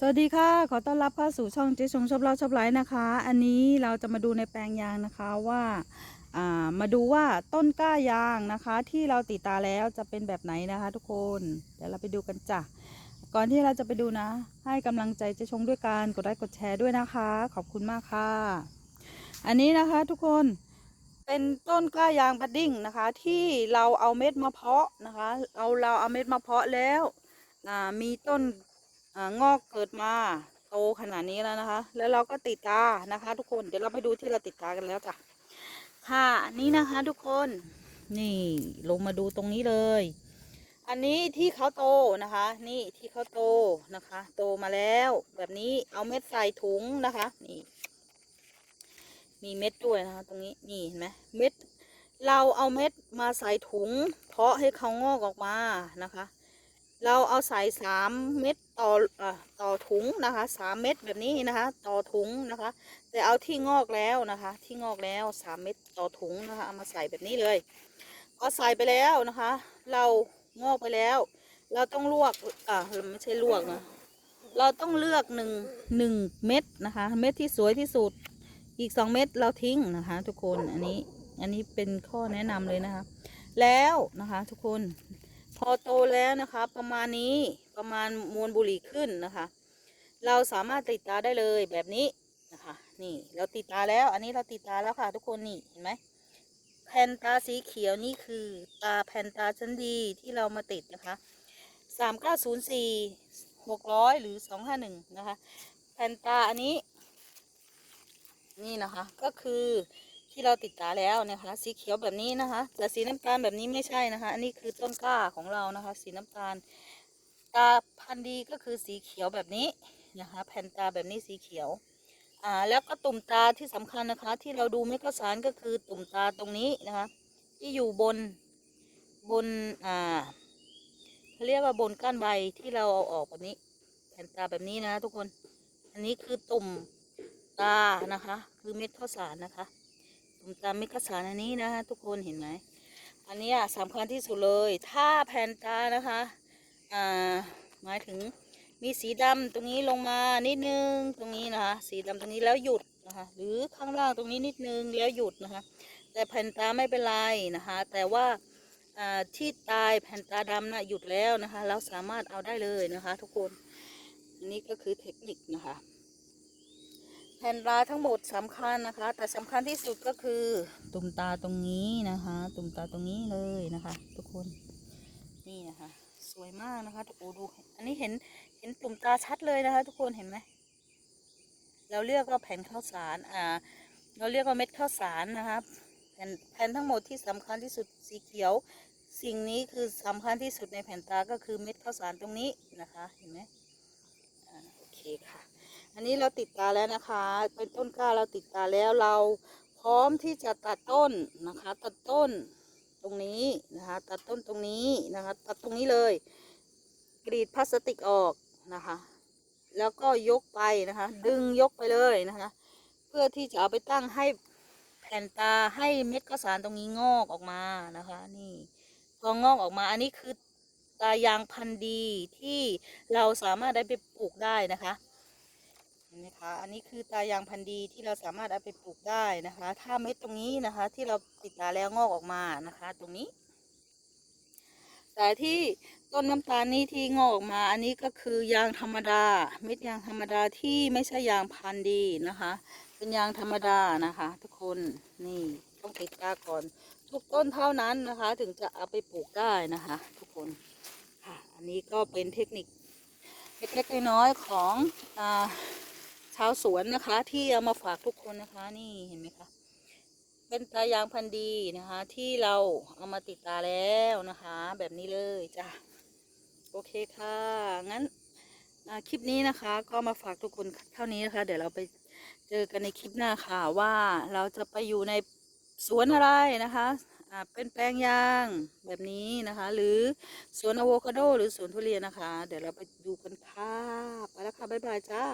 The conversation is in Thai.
สวัสดีค่ะ ขอต้อนรับเข้าสู่ช่องเจ๊ชงชอบเล่าชอบไลฟ์นะคะ อันนี้เราจะมาดูในแปลงยางนะคะว่าามาดูว่าต้นกล้ายางนะคะ ที่เราติดตาแล้วจะเป็นแบบไหนนะคะ ทุกคนเดี๋ยวเราไปดูกันจ้ะก่อนที่เราจะไปดูนะ ให้กำลังใจเจ๊ชงด้วยการกดไลค์กดแชร์ด้วยนะคะ ขอบคุณมากค่ะ อันนี้นะคะทุกคนเป็นต้นกล้ายางพัดดิ้งนะคะ ที่เราเอาเม็ดมาเพาะนะคะ เอาเราเอาเม็ดมาเพาะแล้วมีต้น งอกเกิดมาโตขนาดนี้แล้วนะคะ แล้วเราก็ติดตานะคะ ทุกคนเดี๋ยวเราไปดูที่เราติดตากันแล้วจ้ะค่ะนนี้นะคะ ทุกคนนี่ลงมาดูตรงนี้เลย อันนี้ที่เขาโตนะคะ นี่ที่เขาโตนะคะ โตมาแล้ว แบบนี้เอาเม็ดใส่ถุงนะคะ นี่ มีเม็ดด้วยนะคะ ตรงนี้นี่เห็นไหมเม็ด เราเอาเม็ดมาใส่ถุง เพาะให้เขางอกออกมานะคะ เราเอาใส่สามเม็ดต่ออ่าต่อถุงนะคะสามเม็ดแบบนี้นะคะ ต่อถุงนะคะ แต่เอาที่งอกแล้วนะคะ ที่งอกแล้วสามเม็ดต่อถุงนะคะเอามาใส่แบบนี้เลยพอใส่ไปแล้วนะคะ เรางอกไปแล้ว เราต้องลวกอ่าไม่ใช่ลวกนะเราต้องเลือกหนึ่งหนึ่งเม็ดนะคะ เม็ดที่สวยที่สุด อีกสองเม็ดเราทิ้งนะคะ ทุกคนอันนี้อันนี้เป็นข้อแนะนำเลยนะคะ แล้วนะคะ ทุกคน พอโตแล้วนะคะประมาณนี้ประมาณมวลบุหรี่ขึ้นนะคะ เราสามารถติดตาได้เลยแบบนี้นะคะ นี่เราติดตาแล้ว อันนี้เราติดตาแล้วค่ะ ทุกคนนี่เห็นไหมแผ่นตาสีเขียวนี่คือตาแผ่นตาชั้นดีที่เรามาติดนะคะสามเก้าศูนย์สี่หกร้อยหรือสองห้าหนึ่งนะคะแผ่นตาอันนี้ นี่นะคะก็คือ ที่เราติดตาแล้วนะคะสีเขียวแบบนี้นะคะแต่สีน้ำตาลแบบนี้ไม่ใช่นะคะ อันนี้คือต้นกล้าของเรานะคะ สีน้ำตาล ตาพันธุ์ดีก็คือสีเขียวแบบนี้นะคะแผ่นตาแบบนี้สีเขียวอ่าแล้วก็ตุ่มตาที่สำคัญนะคะ ที่เราดูเม็ดข้าวสารก็คือตุ่มตาตรงนี้นะคะ ที่อยู่บนบนอ่าเรียกว่าบนก้านใบที่เราเอาออกแบบนี้ แผ่นตาแบบนี้นะทุกคน อันนี้คือตุ่มตานะคะ คือเม็ดข้าวสารนะคะ ตุ่มเม็ดข้าวสารอันนี้นะคะทุกคนเห็นไหมอันนี้สำคัญที่สุดเลย ถ้าแผ่นตานะคะอ่าหมายถึงมีสีดำตรงนี้ลงมานิดนึงตรงนี้นะคะสีดำตรงนี้แล้วหยุดนะคะหรือข้างล่างตรงนี้นิดนึงแล้วหยุดนะคะแต่แผ่นตาไม่เป็นไรนะคะ แต่ว่าอ่าที่ตายแผ่นตาดำนะหยุดแล้วนะคะ เราสามารถเอาได้เลยนะคะ ทุกคนอันนี้ก็คือเทคนิคนะคะ แผ่นตาทั้งหมดสำคัญนะคะ แต่สำคัญที่สุดก็คือตุ่มตาตรงนี้นะคะ ตุ่มตาตรงนี้เลยนะคะ ทุกคนนี่นะคะ สวยมากนะคะทุกคนดู อันนี้เห็นเห็นตุ่มตาชัดเลยนะคะ ทุกคนเห็นไหมเราเรียกว่าแผ่นข้าวสารอ่า เราเรียกว่าเม็ดข้าวสารนะคะแผ่นแผ่นทั้งหมดที่สำคัญที่สุดสีเขียว สิ่งนี้คือสำคัญที่สุดในแผ่นตาก็คือเม็ดข้าวสารตรงนี้นะคะ เห็นไหมอ่าโอเคค่ะ อันนี้เราติดตาแล้วนะคะ เป็นต้นกล้าเราติดตาแล้วเราพร้อมที่จะตัดต้นนะคะ ตัดต้นตรงนี้นะคะ ตัดต้นตรงนี้นะคะ ตัดตรงนี้เลย กรีดพลาสติกออกนะคะ แล้วก็ยกไปนะคะ ดึงยกไปเลยนะคะ เพื่อที่จะเอาไปตั้งให้แผ่นตาให้เม็ดข้าวสารตรงนี้งอกออกมานะคะ นี่พองอกออกมาอันนี้คือตายางพันธุ์ดีที่เราสามารถได้ไปปลูกได้นะคะ นไหมคะ อันนี้คือตายางพันธุ์ดีที่เราสามารถเอาไปปลูกได้นะคะ ถ้าเม็ดตรงนี้นะคะ ที่เราติดตาแล้วงอกออกมานะคะ ตรงนี้ แต่ที่ต้นน้ำตาลนี้ที่งอกออกมา อันนี้ก็คือยางธรรมดา เม็ดยางธรรมดาที่ไม่ใช่ยางพันธุ์ดีนะคะ เป็นยางธรรมดานะคะ ทุกคนนี่ต้องติดตาก่อน ทุกต้นเท่านั้นนะคะ ถึงจะเอาไปปลูกได้นะคะ ทุกคนค่ะ อันนี้ก็เป็นเทคนิคเล็กๆน้อยๆของอ่า ชาวสวนนะคะ ที่เอามาฝากทุกคนนะคะ นี่เห็นไหมคะเป็นตายางพันธุ์ดีนะคะ ที่เราเอามาติดตาแล้วนะคะ แบบนี้เลยจ้ะโอเคค่ะงั้นคลิปนี้นะคะ ก็มาฝากทุกคนเท่านี้นะคะ เดี๋ยวเราไปเจอกันในคลิปหน้าค่ะว่าเราจะไปอยู่ในสวนอะไรนะคะอ่าเป็นแปลงยางแบบนี้นะคะ หรือสวนอะโวคาโด หรือสวนทุเรียนนะคะ เดี๋ยวเราไปดูกันค่ะไปแล้วค่ะบ๊ายบายจ้า